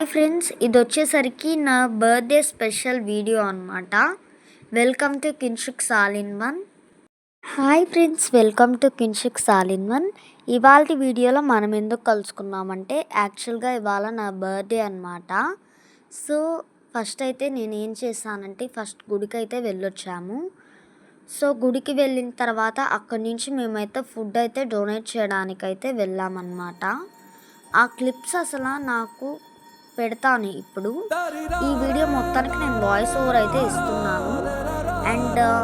Hi friends ఇది వచ్చేసరికి నా బర్త్డే స్పెషల్ వీడియో అనమాట welcome to Kinshuk Salin one. Hi friends welcome to Kinshuk Salin one. ఇవాళ వీడియోలో మనం ఎందుకు కలుసుకున్నామంటే యాక్చువల్గా ఇవాళ నా బర్త్డే అనమాట సో ఫస్ట్ అయితే నేను ఏం చేశానంటే ఫస్ట్ గుడికి అయితే వెళ్ళొచ్చాము. సో గుడికి వెళ్ళిన తర్వాత అక్కడి నుంచి మేమైతే ఫుడ్ అయితే డొనేట్ చేయడానికైతే వెళ్ళామన్నమాట. ఆ క్లిప్స్ అసలు నాకు పెడతాను. ఇప్పుడు ఈ వీడియో మొత్తానికి నేను వాయిస్ ఓవర్ అయితే ఇస్తున్నాను. అండ్ uh,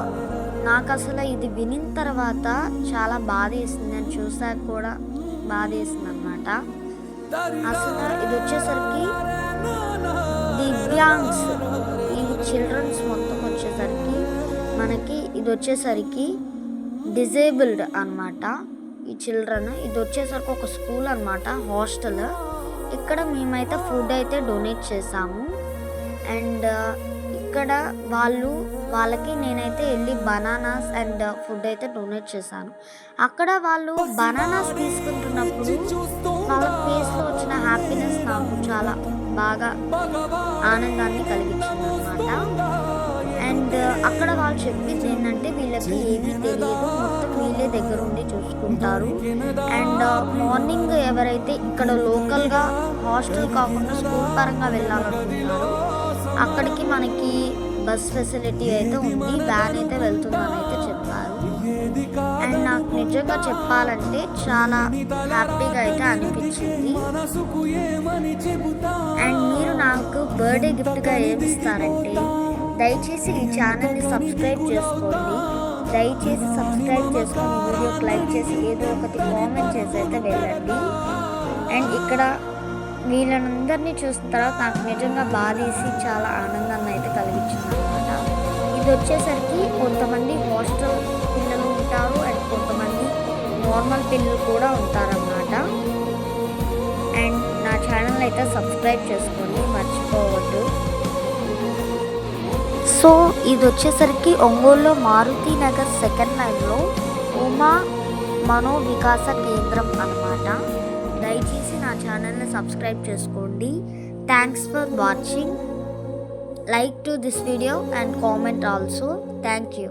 నాకు అసలు ఇది వినిన తర్వాత చాలా బాధ వేసింది నేను చూసాక కూడా బాధ వేసింది అనమాట అసలు ఇది వచ్చేసరికి దివ్యాంగ్స్ ఈ చిల్డ్రన్స్ మొత్తం వచ్చేసరికి మనకి ఇది వచ్చేసరికి డిజేబుల్డ్ అనమాట ఈ చిల్డ్రన్ ఇది వచ్చేసరికి ఒక స్కూల్ అనమాట హాస్టల్ ఇక్కడ మేమైతే ఫుడ్ అయితే డొనేట్ చేసాము. అండ్ uh, ఇక్కడ వాళ్ళు వాళ్ళకి నేనైతే వెళ్ళి బనానాస్ అండ్ ఫుడ్ అయితే డొనేట్ చేశాను. అక్కడ వాళ్ళు బనానాస్ తీసుకుంటున్నప్పుడు వాళ్ళ ఫేస్లో వచ్చిన హ్యాపీనెస్ నాకు చాలా బాగా ఆనందాన్ని కలిగించింది అనమాట అండ్ uh, అక్కడ వాళ్ళు చెప్పింది ఏంటంటే వీళ్ళకి ఏమీ తెలియదు. దగ్గరుండి దగ్గర ఉండి చూసుకుంటారు. అండ్ మార్నింగ్ ఎవరైతే ఇక్కడ లోకల్గా హాస్టల్ కాకుండా స్కూల్ పరంగా వెళ్ళాలనుకుంటున్నారో అక్కడికి మనకి బస్ ఫెసిలిటీ అయితే ఉంది. వ్యాన్ అయితే వెళ్తుందని అయితే చెప్పారు. అండ్ నాకు నిజంగా చెప్పాలంటే చాలా హ్యాపీగా అయితే అనిపించింది. అండ్ మీరు నాకు బర్త్డే గిఫ్ట్గా ఏమి ఇస్తారంటే దయచేసి ఈ ఛానల్ని సబ్స్క్రైబ్ చేసుకోండి. దయచేసి సబ్స్క్రైబ్ చేసుకొని వీడియోకి లైక్ చేసి ఏదో ఒకటి కామెంట్ చేసి అయితే వెళ్ళండి. అండ్ ఇక్కడ వీళ్ళనందరినీ చూసిన తర్వాత నాకు నిజంగా బాధేసి చాలా ఆనందాన్ని అయితే కలిగించింది అనమాట ఇది వచ్చేసరికి కొంతమంది హాస్టల్ పిల్లలు ఉంటారు అండ్ కొంతమంది నార్మల్ పిల్లలు కూడా ఉంటారన్నమాట. అండ్ నా ఛానల్ అయితే సబ్స్క్రైబ్ చేసుకోండి మర్చిపోవద్దు. సో ఇది వచ్చేసరికి ఒంగోలులో మారుతి నగర్ సెకండ్ లైన్లో ఉమా మనో వికాస కేంద్రం అనమాట దయచేసి నా ఛానల్ని సబ్స్క్రైబ్ చేసుకోండి. Thanks for watching like to this video and comment also thank you